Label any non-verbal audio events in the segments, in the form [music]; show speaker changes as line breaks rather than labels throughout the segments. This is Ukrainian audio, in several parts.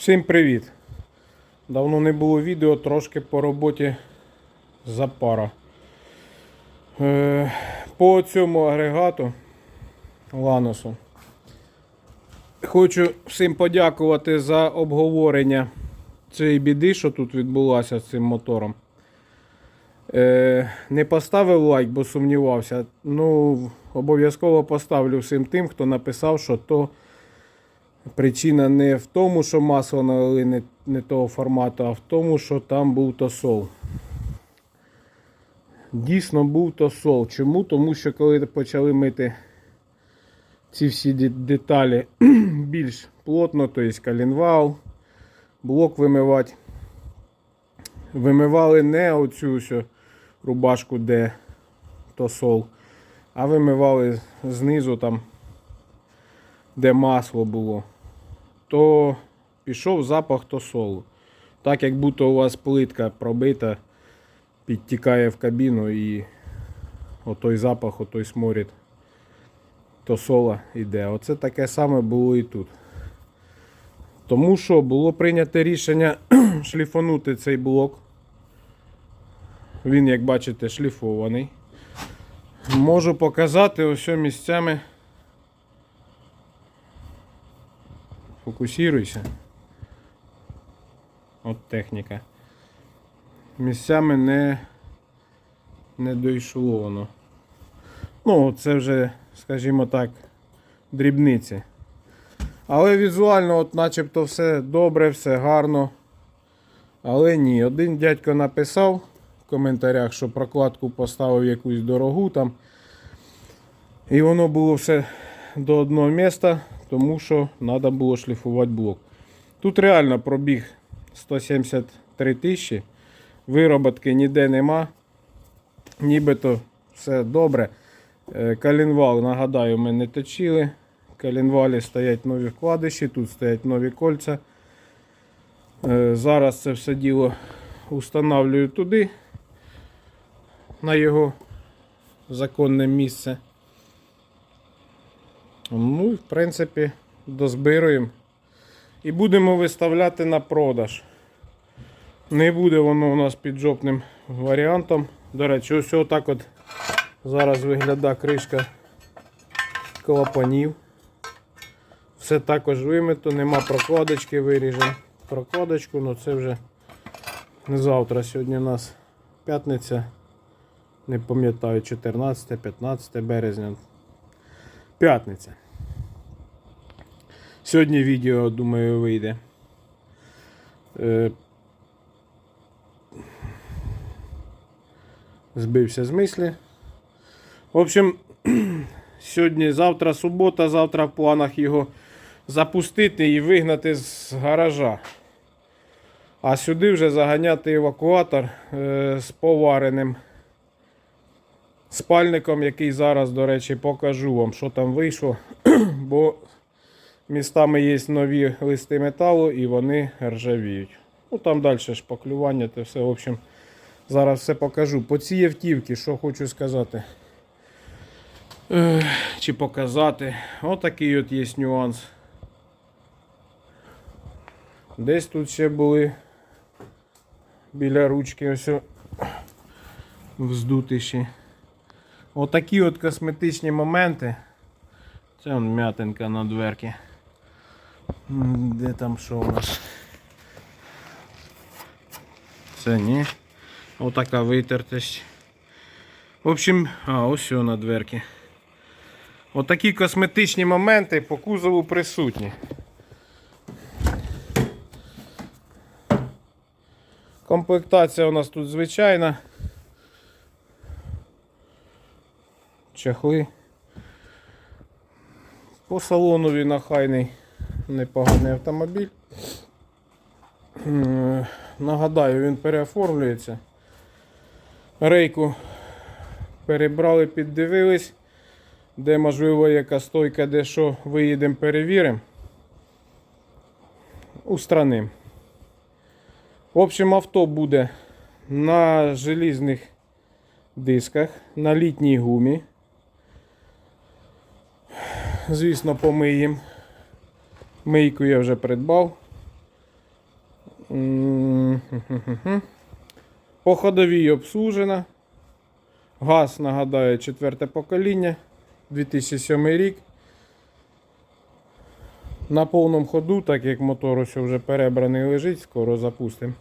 Всім привіт! Давно не було відео, трошки по роботі запара. Е, по цьому агрегату Ланосу. Хочу всім подякувати за обговорення цієї біди, що тут відбулася з цим мотором. Е, не поставив лайк, бо сумнівався. Ну, обов'язково поставлю всім тим, хто написав, що то причина не в тому, що масло налили не, не того формату, а в тому, що там був тосол. Дійсно був тосол. Чому? Тому що коли почали мити ці всі деталі [clears throat] більш плотно, тобто калінвал, блок вимивати. Вимивали не оцю всю рубашку, де тосол, а вимивали знизу там, де масло було, то пішов запах тосолу. Так як будто у вас плитка пробита, підтікає в кабіну і отой запах, отой сморід тосола йде. Оце таке саме було і тут. Тому що було прийнято рішення [clears throat] шліфанути цей блок. Він, як бачите, шліфований. Можу показати ось місцями. Фокусируйся. От техніка. Місцями не, не дійшло воно. Ну, це вже, скажімо так, дрібниці. Але візуально, от начебто все добре, все гарно. Але ні, один дядько написав в коментарях, що прокладку поставив якусь дорогу там. І воно було все до одного міста, тому що треба було шліфувати блок. Тут реально пробіг 173 тисячі. Вироботки ніде нема. Нібито все добре. Е, Калінвал, нагадаю, ми не точили. Калінвалі стоять нові вкладиші, тут стоять нові кольця. Е, Зараз це все діло установлюю туди, на його законне місце. Ну в принципі дозбируємо. І будемо виставляти на продаж. Не буде воно у нас піджопним варіантом. До речі, ось отак от зараз виглядає кришка клапанів. Все також вимито, нема прокладочки, виріжемо прокладочку, але це вже не завтра. Сьогодні у нас п'ятниця. Не пам'ятаю, 14-15 березня. П'ятниця. Сьогодні відео, думаю, вийде. Е, Збився з мислі. В общем, [clears throat] сьогодні, завтра субота, завтра в планах його запустити і вигнати з гаража. А сюди вже заганяти евакуатор е, з повареним спальником, який зараз, до речі, покажу вам, що там вийшло. [clears throat] Бо містами є нові листи металу і вони ржавіють. Ну там далі шпаклювання, те все. В общем, зараз все покажу. По цій автівці, що хочу сказати. Чи показати. Отакий от є нюанс. Десь тут ще були біля ручки ось вздутиші. Отакі от косметичні моменти. Це он м'ятинка на дверки. М, Де там що у нас? Це ні. Отака витертість. В общем, а, ось на дверки. Отакі косметичні моменти по кузову присутні. Комплектація у нас тут звичайна. Чахли. По салону він охайний, непоганий автомобіль. Нагадаю, він переоформлюється. Рейку перебрали, піддивились. Де можливо яка стойка, де що виїдемо, перевіримо. Устраним. В общем, авто буде на желізних дисках, на літній гумі. Звісно, помиємо. Мийку я вже придбав. По ходовій обслужена. Газ, нагадаю, четверте покоління. 2007 рік. На повному ходу, так як мотор ось вже перебраний лежить, скоро запустимо.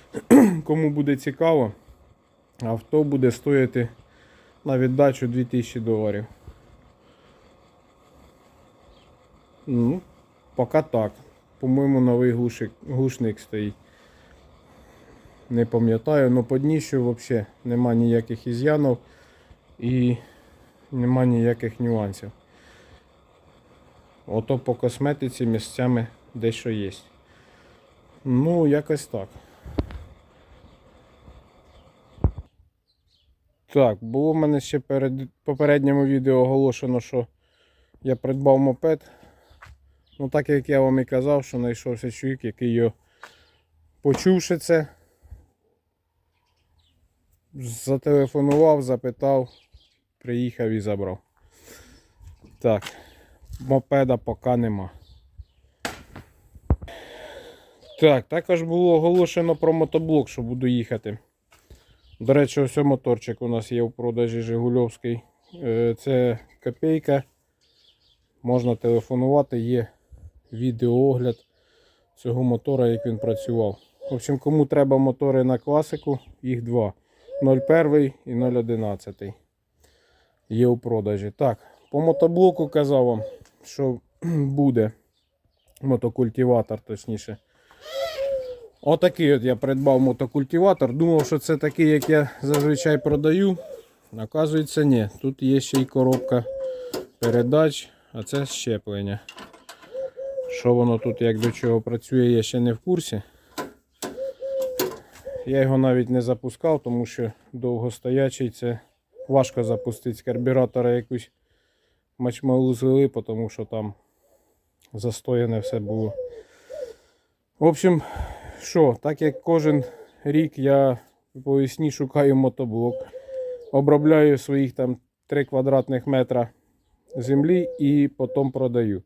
[clears throat] Кому буде цікаво, авто буде стоїти на віддачу 2000 доларів. Ну, поки так. По-моєму, новий глушик, глушник стоїть. Не пам'ятаю, але по дніщу взагалі нема ніяких із'янів і нема ніяких нюансів. Ото по косметиці місцями дещо є. Ну, якось так. Так, було в мене ще перед попередньому відео оголошено, що я придбав мопед. Ну, так як я вам і казав, що знайшовся чоловік, який його почувши це, зателефонував, запитав, приїхав і забрав. Так, мопеда поки нема. Так, також було оголошено про мотоблок, що буду їхати. До речі, ось моторчик у нас є в продажі Жигульовський. Е, Це копійка. Можна телефонувати, є відеоогляд цього мотора, як він працював. В общем, кому треба мотори на класику, їх два. 01 і 011. Є у продажі. Так, по мотоблоку казав вам, що [clears throat] буде мотокультиватор, точніше. Отакий от я придбав мотокультиватор. Думав, що це такий, як я зазвичай продаю. Оказується, ні. Тут є ще й коробка передач, а це щеплення. Що воно тут як до чого працює, я ще не в курсі. Я його навіть не запускав, тому що довгостоячий це важко запустити з карбюратора якусь мачмалу злили, тому що там застояне все було. В общем, що, так як кожен рік я по весні шукаю мотоблок, обробляю своїх там 3 квадратних метра землі і потім продаю.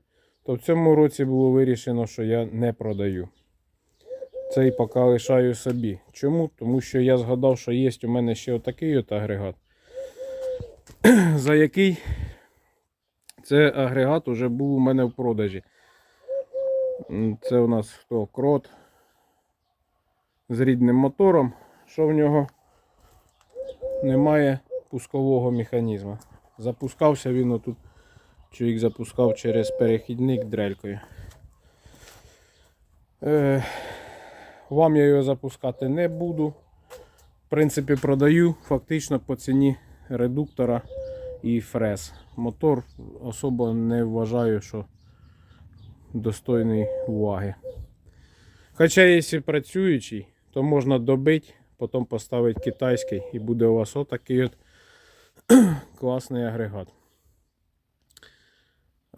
То в цьому році було вирішено, що я не продаю. Цей поки лишаю собі. Чому? Тому що я згадав, що є у мене ще отакий от агрегат, [clears throat] за який цей агрегат вже був у мене в продажі. Це у нас хто? крот з рідним мотором. Що в нього немає пускового механізму. Запускався він отут. Чоловік запускав через перехідник дрелькою. Е, вам я його запускати не буду. В принципі, продаю фактично по ціні редуктора і фрез. Мотор особо не вважаю, що достойний уваги. Хоча, якщо працюючий, то можна добити, потім поставити китайський і буде у вас отакий от [clears throat] класний агрегат.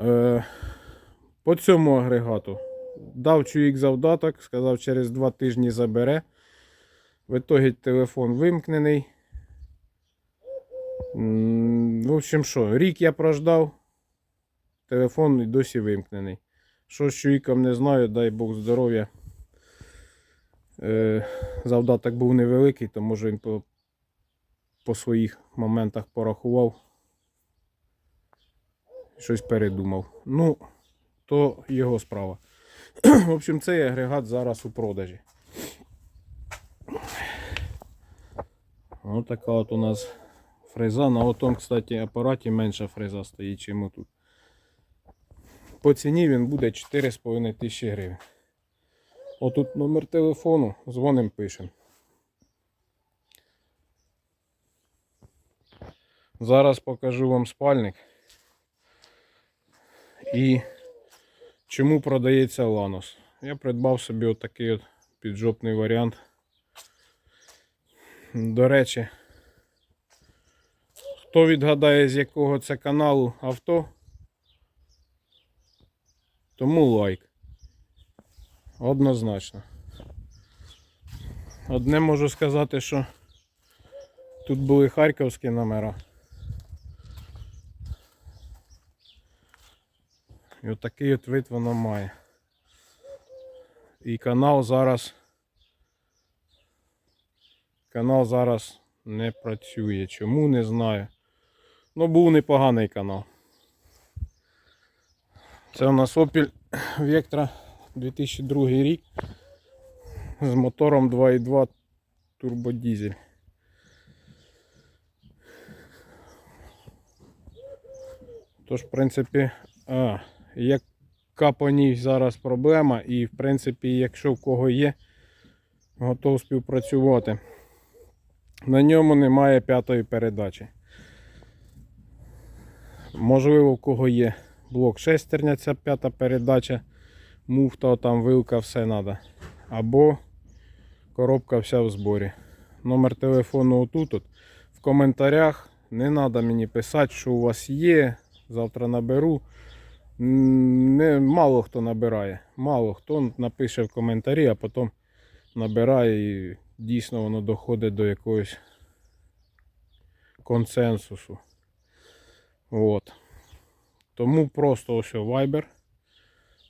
Е, по цьому агрегату дав чоловік завдаток, сказав, через два тижні забере. В ітогі телефон вимкнений. В общем, що, рік я прождав, телефон і досі вимкнений. Що з чоловіком не знаю, дай Бог здоров'я. Е, завдаток був невеликий, то може він по, по своїх моментах порахував. Щось передумав. Ну, то його справа. [clears throat] В общем, цей агрегат зараз у продажі. Ось така от у нас фреза. На отому, кстати, апараті менша фреза стоїть, чим тут. По ціні він буде 4,5 тисячі гривень. Отут номер телефону, дзвоним пишемо. Зараз покажу вам спальник. І чому продається Ланос. Я придбав собі отакий от піджопний варіант. До речі, хто відгадає, з якого це каналу авто, тому лайк. Однозначно. Одне можу сказати, що тут були харківські номера. І отакий от вид воно має. І канал зараз канал зараз не працює. Чому не знаю. Ну, був непоганий канал. Це у нас Opel Vectra 2002 рік з мотором 2.2 турбодізель. Тож, в принципі, а, яка по ній зараз проблема, і в принципі, якщо в кого є, готов співпрацювати. На ньому немає п'ятої передачі. Можливо, в кого є блок шестерня, ця п'ята передача, муфта, там вилка, все треба. Або коробка вся в зборі. Номер телефону отут. От. В коментарях не треба мені писати, що у вас є. Завтра наберу. Не, мало хто набирає. Мало хто напише в коментарі, а потім набирає і дійсно воно доходить до якогось консенсусу. От. Тому просто ось Viber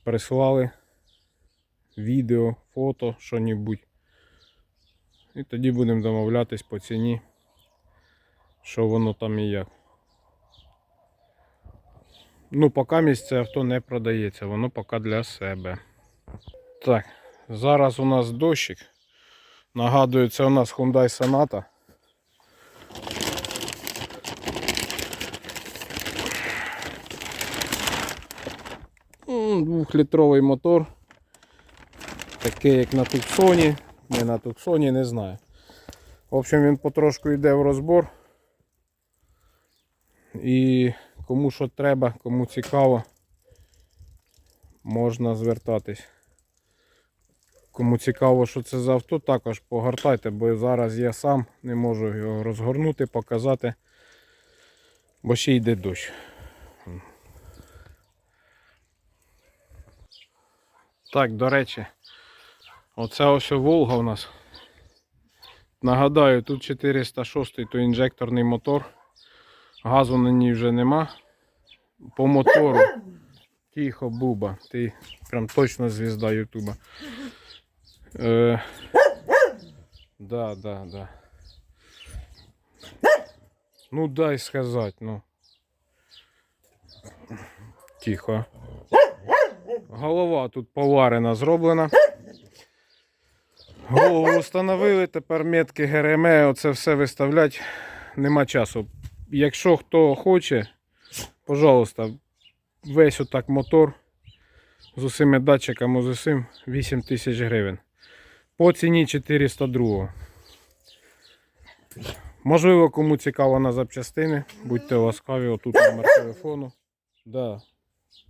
прислали відео, фото, що-небудь. І тоді будемо домовлятись по ціні, що воно там і як. Ну, поки місце авто не продається, воно поки для себе. Так, зараз у нас дощик. Нагадую, це у нас Hyundai Sonata. М, Двохлітровий мотор. Такий як на Туксоні. Не на Туксоні, не знаю. В общем, він потрошку йде в розбор. І кому що треба, кому цікаво, можна звертатись. Кому цікаво, що це за авто, також погортайте, бо зараз я сам не можу його розгорнути, показати, бо ще йде дощ. Так, до речі, оце ось Волга у нас. Нагадаю, тут 406 то інжекторний мотор. Газу на ній вже нема. По мотору. [coughs] Тихо, Буба. Ти прям точно звізда Ютуба. Е, да, да, да. Ну дай сказати, ну. Тихо. Голова тут поварена зроблена. Голову встановили, тепер метки ГРМ, оце все виставлять. Нема часу. Якщо хто хоче, пожалуйста, весь отак мотор з усіми датчиками, з усім 8 тисяч гривень. По ціні 402. Можливо, кому цікаво на запчастини, будьте ласкаві, отут номер телефону. Да,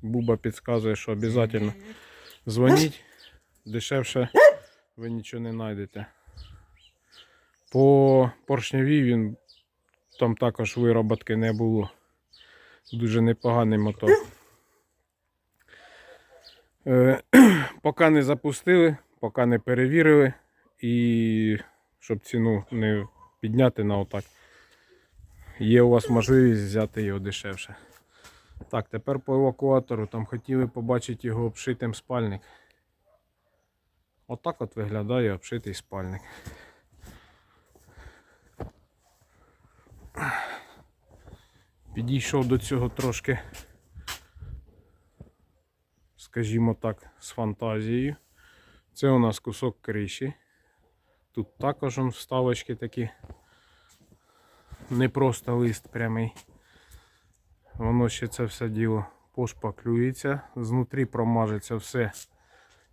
Буба підказує, що обов'язково дзвоніть. Дешевше ви нічого не знайдете. По поршневій він там також вироботки не було. Дуже непоганий мотор. Е, [clears throat] поки не запустили, поки не перевірили і щоб ціну не підняти на отак. Є у вас можливість взяти його дешевше. Так, тепер по евакуатору. Там хотіли побачити його обшитим спальник. Отак от виглядає обшитий спальник. Підійшов до цього трошки, скажімо так, з фантазією. Це у нас кусок криші. Тут також вставочки такі. Не просто лист прямий. Воно ще це все діло пошпаклюється. Знутрі промажеться все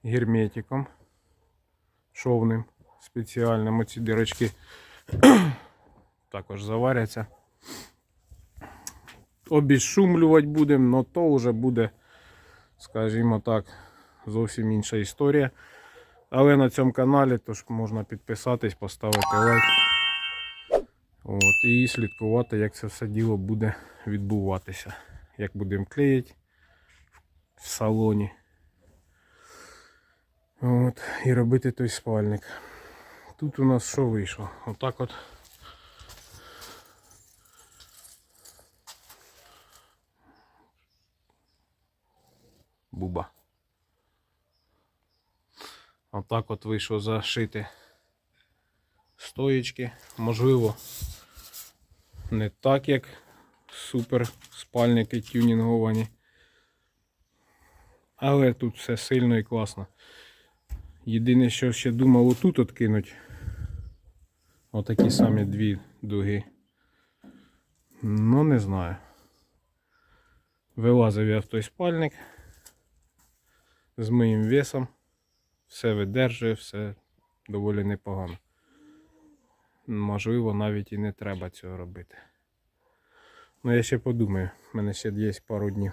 герметиком шовним спеціальним. Оці дірочки також заваряться. Обізшумлювати будемо, але то вже буде, скажімо так, зовсім інша історія. Але на цьому каналі тож можна підписатись, поставити лайк. От, і слідкувати, як це все діло буде відбуватися. Як будемо клеїти в салоні. От, і робити той спальник. Тут у нас що вийшло? Отак от. Буба. Отак от вийшло зашити стоїчки. Можливо, не так, як супер спальники тюнінговані. Але тут все сильно і класно. Єдине, що ще думав отут откинуть. Отакі самі дві дуги. Ну, не знаю. Вилазив я в той спальник з моїм весом. Все видержує, все доволі непогано. Можливо, навіть і не треба цього робити. Ну, я ще подумаю, в мене ще є пару днів.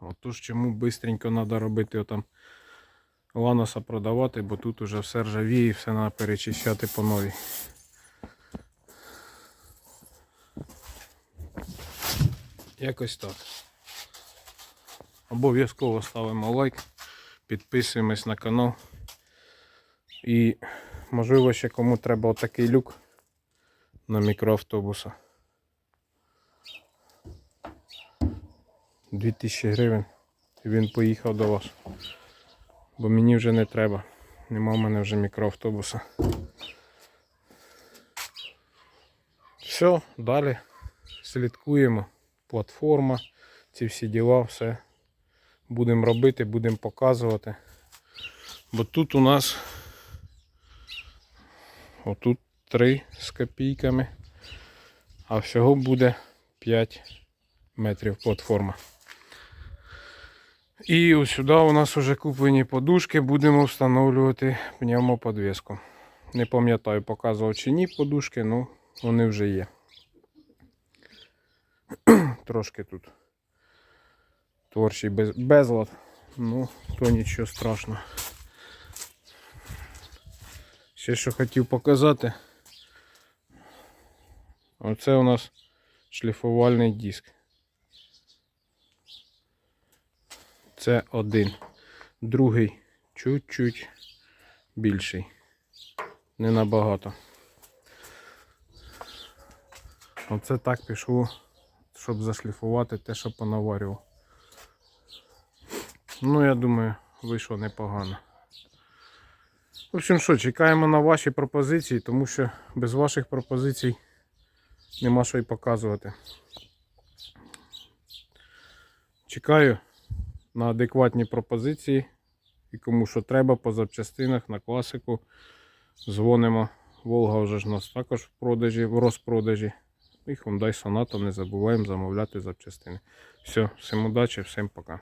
Отож, чому бистренько треба робити отам ланоса продавати, бо тут уже все ржавіє, все треба перечищати по новій. Якось так. Обов'язково ставимо лайк, підписуємось на канал. І можливо ще кому треба отакий люк на мікроавтобуса. 2000 гривень. І він поїхав до вас. Бо мені вже не треба. Нема в мене вже мікроавтобуса. Все, далі слідкуємо. Платформа, ці всі діла, все будемо робити, будемо показувати. Бо тут у нас отут 3 з копійками, а всього буде 5 метрів платформа. І ось сюди у нас вже куплені подушки, будемо встановлювати пневмоподвіску. Не пам'ятаю, показував чи ні подушки, ну вони вже є. [clears throat] Трошки тут творчий без, безлад, ну, то нічого страшного. Ще що хотів показати. Оце у нас шліфувальний диск. Це один. Другий чуть-чуть більший. Не набагато. Оце так пішло, щоб зашліфувати те, що понаварював. Ну, я думаю, вийшло непогано. В общем, що, чекаємо на ваші пропозиції, тому що без ваших пропозицій нема що й показувати. Чекаю на адекватні пропозиції. І кому що треба по запчастинах на класику. Дзвонимо. Волга вже ж нас також в продажі, в розпродажі. І Hyundai Sonata не забуваємо замовляти запчастини. Все, всім удачі, всім пока.